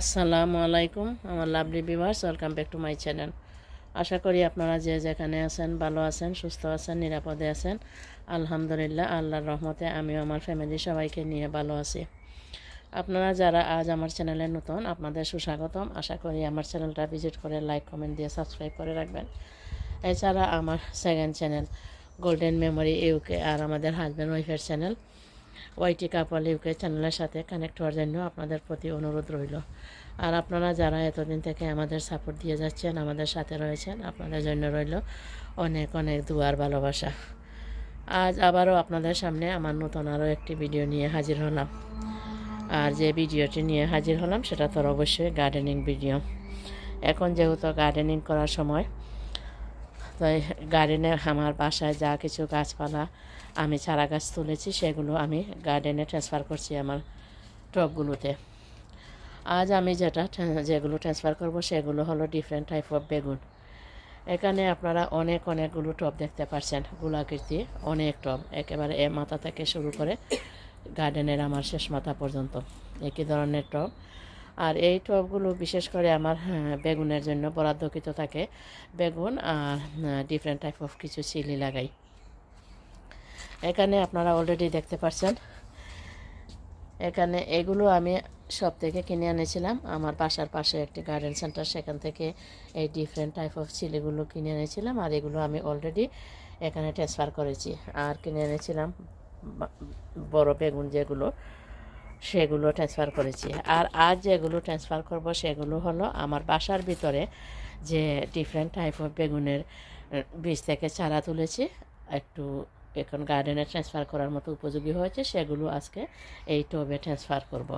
আসসালামু আলাইকুম, আমার lovely viewers welcome back to my channel আশা করি আপনারা যে যেখানে আছেন, ভালো আছেন, সুস্থ আছেন, নিরাপদে আছেন, আলহামদুলিল্লাহ, আল্লাহর রহমতে আমিও আমার ফ্যামিলি সবাইকে নিয়ে ভালো আছি। আপনারা যারা আজ আমার চ্যানেলে নতুন, আপনাদের সুস্বাগতম। আশা করি আমার চ্যানেলটা ভিজিট করে লাইক কমেন্ট দিয়ে সাবস্ক্রাইব করে রাখবেন। এছাড়া আমার second channel golden memory UK আর আমাদের হাজব্যান্ড ওয়াইফের চ্যানেল ওয়াইটি কাপাল ইউকে চ্যানেলের সাথে কানেক্ট হওয়ার জন্য আপনাদের প্রতি অনুরোধ রইল। আর আপনারা যারা এতদিন থেকে আমাদের সাপোর্ট দিয়ে যাচ্ছেন, আমাদের সাথে রয়েছেন, আপনাদের জন্য রইল অনেক অনেক দুয়ার ভালোবাসা। আজ আবারও আপনাদের সামনে আমার নতুন আরও একটি ভিডিও নিয়ে হাজির হলাম। আর যে ভিডিওটি নিয়ে হাজির হলাম, সেটা তো অবশ্যই গার্ডেনিং ভিডিও এখন যেহেতু গার্ডেনিং করার সময়, তাই গার্ডেনে আমার বাসায় যা কিছু গাছপালা আমি চারা গাছ তুলেছি সেগুলো আমি গার্ডেনে ট্রান্সফার করছি আমার টবগুলোতে। আজ আমি যেটা যেগুলো ট্রান্সফার করব সেগুলো হলো ডিফারেন্ট টাইপ অফ বেগুন। এখানে আপনারা অনেক অনেকগুলো টব দেখতে পাচ্ছেন গোলাকৃতি অনেক টব। একেবারে এ মাথা থেকে শুরু করে গার্ডেনের আমার শেষ মাথা পর্যন্ত। একই ধরনের টব। আর এই টবগুলো বিশেষ করে আমার হ্যাঁ, বেগুনের জন্য বরাদ্দকৃত থাকে। বেগুন আর ডিফারেন্ট টাইপ অফ কিছু চিলি লাগাই। এখানে আপনারা অলরেডি দেখতে পাচ্ছেন এখানে এগুলো আমি সব থেকে কিনে এনেছিলাম। আমার বাসার পাশে একটি গার্ডেন সেন্টার সেখান থেকে এই ডিফারেন্ট টাইপ অফ চিলিগুলো কিনে এনেছিলাম আর এগুলো আমি অলরেডি এখানে ট্রান্সফার করেছি। আর কিনে এনেছিলাম বড় বেগুন যেগুলো, সেগুলো ট্রান্সফার করেছি। আর আজ যেগুলো ট্রান্সফার করব সেগুলো হলো আমার বাসার ভিতরে যে ডিফারেন্ট টাইপ অফ বেগুনের বীজ থেকে চারা তুলেছি। একটু এখন গার্ডেনে ট্রান্সফার করার মতো উপযোগী হয়েছে, সেগুলো আজকে এই টবে ট্রান্সফার করব।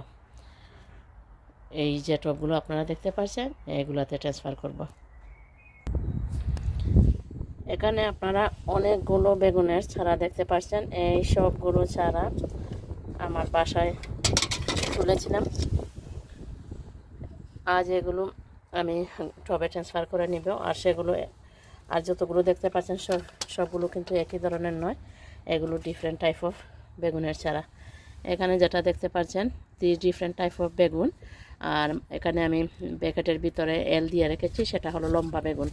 এই যে টবগুলো আপনারা দেখতে পাচ্ছেন, এগুলোতে ট্রান্সফার করব। এখানে আপনারা অনেকগুলো বেগুনের ছাড়া দেখতে পাচ্ছেন, এই সবগুলো ছাড়া আমার বাসায় তুলেছিলাম। আজ এগুলো আমি টবে ট্রান্সফার করে নিব, আর সেগুলো আর যতগুলো দেখতে পাচ্ছেন, সব, সবগুলো কিন্তু একই ধরনের নয়। এগুলো ডিফারেন্ট টাইপ অফ বেগুনের চারা। এখানে যেটা দেখতে পাচ্ছেন দি ডিফারেন্ট টাইপ অফ বেগুন। আর এখানে আমি প্যাকেটের ভিতরে এল দিয়ে রেখেছি, সেটা হলো লম্বা বেগুন।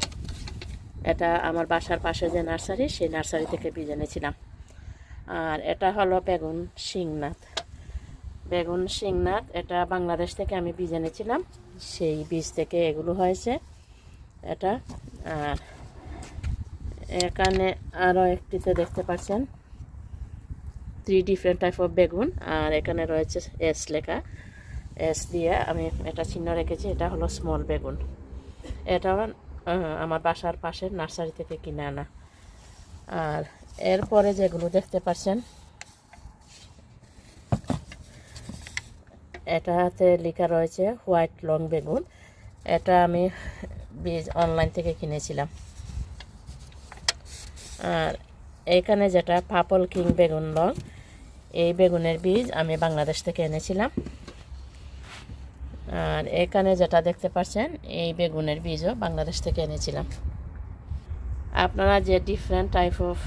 এটা আমার বাসার পাশে যে নার্সারি, সেই নার্সারি থেকে বীজ এনেছিলাম। আর এটা হলো বেগুন শিংনাথ। বেগুন শিংনাথ, এটা বাংলাদেশ থেকে আমি বীজ এনেছিলাম। সেই বীজ থেকে এগুলো হয়েছে। এটা, আর এখানে আরও একটিতে দেখতে পাচ্ছেন। থ্রি ডিফারেন্ট টাইপ অফ বেগুন, আর এখানে রয়েছে এস লেখা। এস দিয়ে আমি এটা চিহ্ন রেখেছি, এটা হলো স্মল বেগুন। এটা আমার বাসার পাশের নার্সারি থেকে কিনে আনা। আর এরপরে যেগুলো দেখতে পাচ্ছেন, এটাতে লেখা রয়েছে হোয়াইট লং বেগুন। এটা আমি বীজ অনলাইন থেকে কিনেছিলাম। আর এখানে যেটা পাপল কিং বেগুন লং, এই বেগুনের বীজ আমি বাংলাদেশ থেকে এনেছিলাম। আর এখানে যেটা দেখতে পাচ্ছেন, এই বেগুনের বীজও বাংলাদেশ থেকে এনেছিলাম। আপনারা যে ডিফারেন্ট টাইপ অফ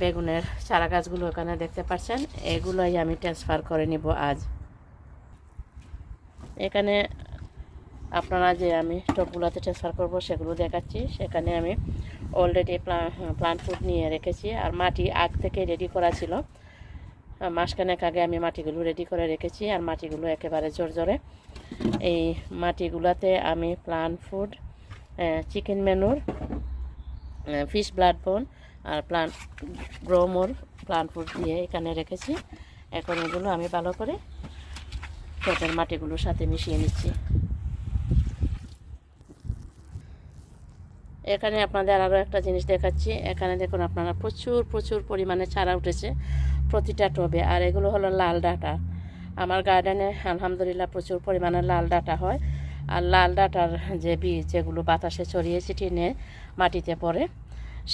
বেগুনের চারা গাছগুলো এখানে দেখতে পাচ্ছেন, এগুলোই আমি ট্রান্সফার করে নিব আজ। এখানে আপনারা যে আমি টপগুলোতে ট্রান্সফার করব, সেগুলো দেখাচ্ছি। সেখানে আমি অলরেডি প্লান্ট ফুড নিয়ে রেখেছি। আর মাটি আগ থেকে রেডি করা ছিল। মাসখানেক আগে আমি মাটিগুলো রেডি করে রেখেছি। আর মাটিগুলো একেবারে জোর জোরে এই মাটিগুলোতে আমি plant food chicken manure fish blood bone আর প্লান্ট গ্রোমোর প্লান্ট ফুড দিয়ে এখানে রেখেছি। এখন এগুলো আমি ভালো করে টবের মাটিগুলোর সাথে মিশিয়ে নিচ্ছি। এখানে আপনাদের আরও একটা জিনিস দেখাচ্ছি। এখানে দেখুন আপনারা প্রচুর প্রচুর পরিমাণে চারা উঠেছে প্রতিটা টবে। আর এগুলো হলো লাল ডাটা। আমার গার্ডেনে আলহামদুলিল্লাহ প্রচুর পরিমাণে লাল ডাটা হয়। আর লাল ডাটার যে বীজ, যেগুলো বাতাসে ছড়িয়ে ছিটিয়ে নিয়ে মাটিতে পড়ে,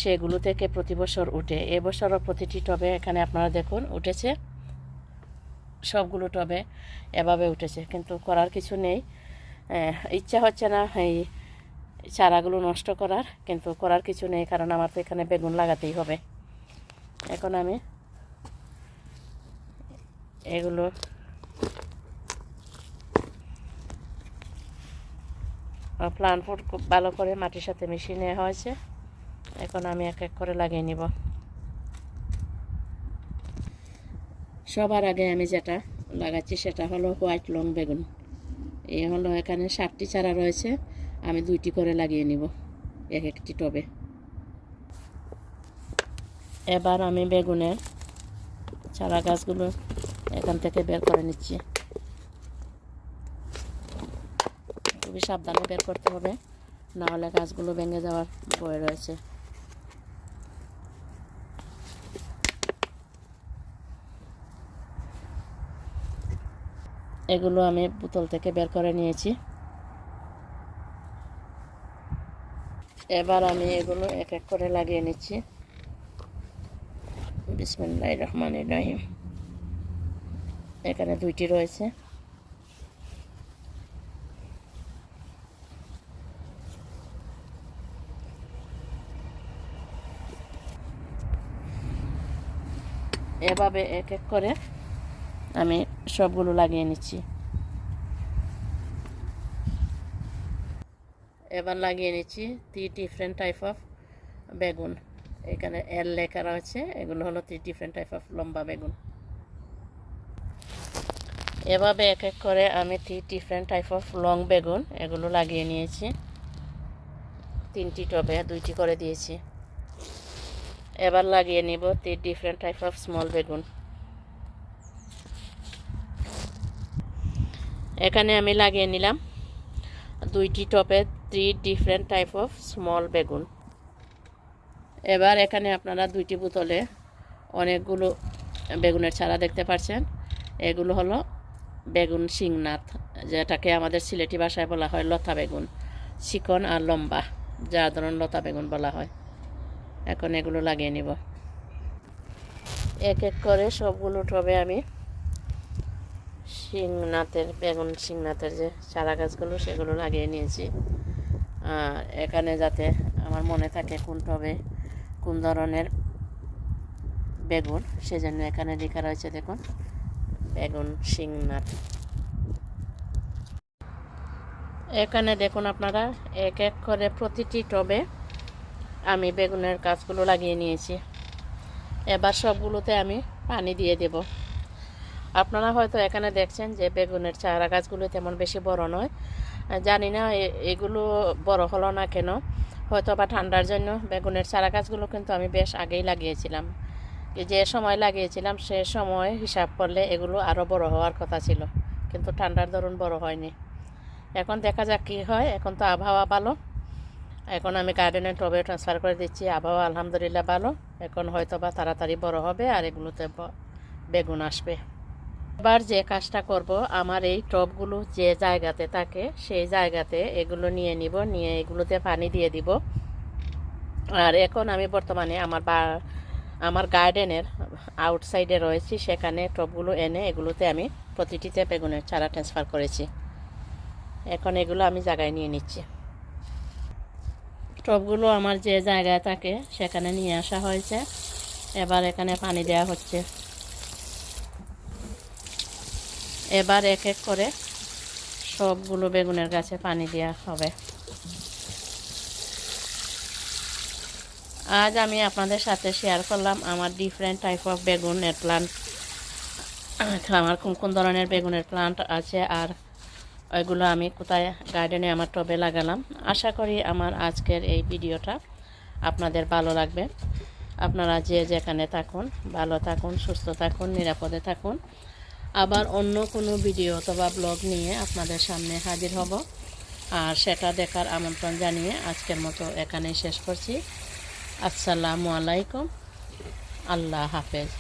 সেগুলো থেকে প্রতি বছর উঠে। এবছরও প্রতিটি টবে এখানে আপনারা দেখুন উঠেছে। সবগুলো টবে এভাবে উঠেছে। কিন্তু করার কিছু নেই। ইচ্ছা হচ্ছে না এই চারাগুলো নষ্ট করার, কিন্তু করার কিছু নেই, কারণ আমার তো এখানে বেগুন লাগাতেই হবে। এখন আমি এগুলো প্লান ফুড খুব ভালো করে মাটির সাথে মিশিয়ে নেওয়া হয়েছে। এখন আমি এক এক করে লাগিয়ে নিব। সবার আগে আমি যেটা লাগাচ্ছি সেটা হলো হোয়াইট লং বেগুন। এই হলো এখানে ষাটটি চারা রয়েছে। আমি দুইটি করে লাগিয়ে নিব, এক একটি টবে। এবার আমি বেগুনের চারা গাছগুলো এখান থেকে বের করে নিচ্ছি। খুবই সাবধানে বের করতে হবে, না হলে গাছগুলো ভেঙে যাওয়ার ভয় রয়েছে। এগুলো আমি বোতল থেকে বের করে নিয়েছি। এবার আমি এগুলো এক এক করে লাগিয়ে নিচ্ছি। বিসমিল্লাহ রহমান রহিম। এখানে দুইটি রয়েছে। এভাবে এক এক করে আমি সবগুলো লাগিয়ে নিচ্ছি। এবার লাগিয়ে নিচ্ছি থ্রি ডিফারেন্ট টাইপ অফ বেগুন। এখানে এল লেখা রয়েছে, এগুলো হলো থ্রি ডিফারেন্ট টাইপ অফ লম্বা বেগুন। এভাবে এক এক করে আমি three different type of long বেগুন এগুলো লাগিয়ে নিয়েছি। তিনটি টবে দুইটি করে দিয়েছি। এবার লাগিয়ে নিব three different type of small বেগুন। এখানে আমি লাগিয়ে নিলাম দুইটি টপে three different type of small বেগুন। এবার এখানে আপনারা দুইটি বোতলে অনেকগুলো বেগুনের চারা দেখতে পাচ্ছেন। এগুলো হলো বেগুন শিংনাথ, যেটাকে আমাদের সিলেটি ভাষায় বলা হয় লতা বেগুন, চিকন আর লম্বা যার ধরুন লতা বেগুন বলা হয়। এখন এগুলো লাগিয়ে নিব। এক এক করে সবগুলো টবে আমি। শিংনাথের, বেগুন শিংনাথের যে চারা গাছগুলো, সেগুলো লাগিয়ে নিয়েছি। এখানে যাতে আমার মনে থাকে কোন টবে কোন ধরনের বেগুন, সেজন্য এখানে লেখা রয়েছে দেখুন, বেগুন শিংনাথ এখানে দেখুন আপনারা, এক এক করে প্রতিটি টবে আমি বেগুনের গাছগুলো লাগিয়ে নিয়েছি। এবার সবগুলোতে আমি পানি দিয়ে দেব। আপনারা হয়তো এখানে দেখছেন যে বেগুনের চারা গাছগুলো তেমন বেশি বড় নয়। জানি না এগুলো বড় হলো না কেন। হয়তো বা ঠান্ডার জন্য বেগুনের চারা গাছগুলো কিন্তু আমি বেশ আগেই লাগিয়েছিলাম। যে সময় লাগিয়েছিলাম, সে সময় হিসাব করলে এগুলো আরও বড় হওয়ার কথা ছিল, কিন্তু ঠান্ডার দরুন বড় হয়নি। এখন দেখা যাক কী হয়, এখন তো আবহাওয়া ভালো। এখন আমি গার্ডেনে টবে ট্রান্সফার করে দিচ্ছি, আবহাওয়া আলহামদুলিল্লাহ ভালো। এখন হয়তো বা তাড়াতাড়ি বড় হবে আর এগুলোতে বেগুন আসবে। এবার যে কাজটা করব, আমার এই টবগুলো যে জায়গাতে থাকে, সেই জায়গাতে এগুলো নিয়ে নিব, নিয়ে এগুলোতে পানি দিয়ে দিব। আর এখন আমি বর্তমানে আমার বা, আমার গার্ডেনের আউটসাইডে রয়েছি, সেখানে টবগুলো এনে এগুলোতে আমি প্রতিটিতে বেগুনের চারা ট্রান্সফার করেছি। এখন এগুলো আমি জায়গায় নিয়ে নিচ্ছি। টবগুলো আমার যে জায়গায় থাকে, সেখানে নিয়ে আসা হয়েছে। এবার এখানে পানি দেওয়া হচ্ছে। এবার এক এক করে সবগুলো বেগুনের গাছে পানি দেওয়া হবে। আজ আমি আপনাদের সাথে শেয়ার করলাম আমার ডিফারেন্ট টাইপ অফ বেগুনের প্লান্ট আমার কোন কোন ধরনের বেগুনের প্লান্ট আছে আর ওইগুলো আমি কোথায় গার্ডেনে আমার টবে লাগালাম। আশা করি আমার আজকের এই ভিডিওটা আপনাদের ভালো লাগবে। আপনারা যে যেখানে থাকুন, ভালো থাকুন, সুস্থ থাকুন, নিরাপদে থাকুন। আবার অন্য কোনো ভিডিও অথবা ব্লগ নিয়ে আপনাদের সামনে হাজির হব। আর সেটা দেখার আমন্ত্রণ জানিয়ে আজকের মতো এখানেই শেষ করছি। আসসালামু আলাইকুম। আল্লাহ হাফেজ।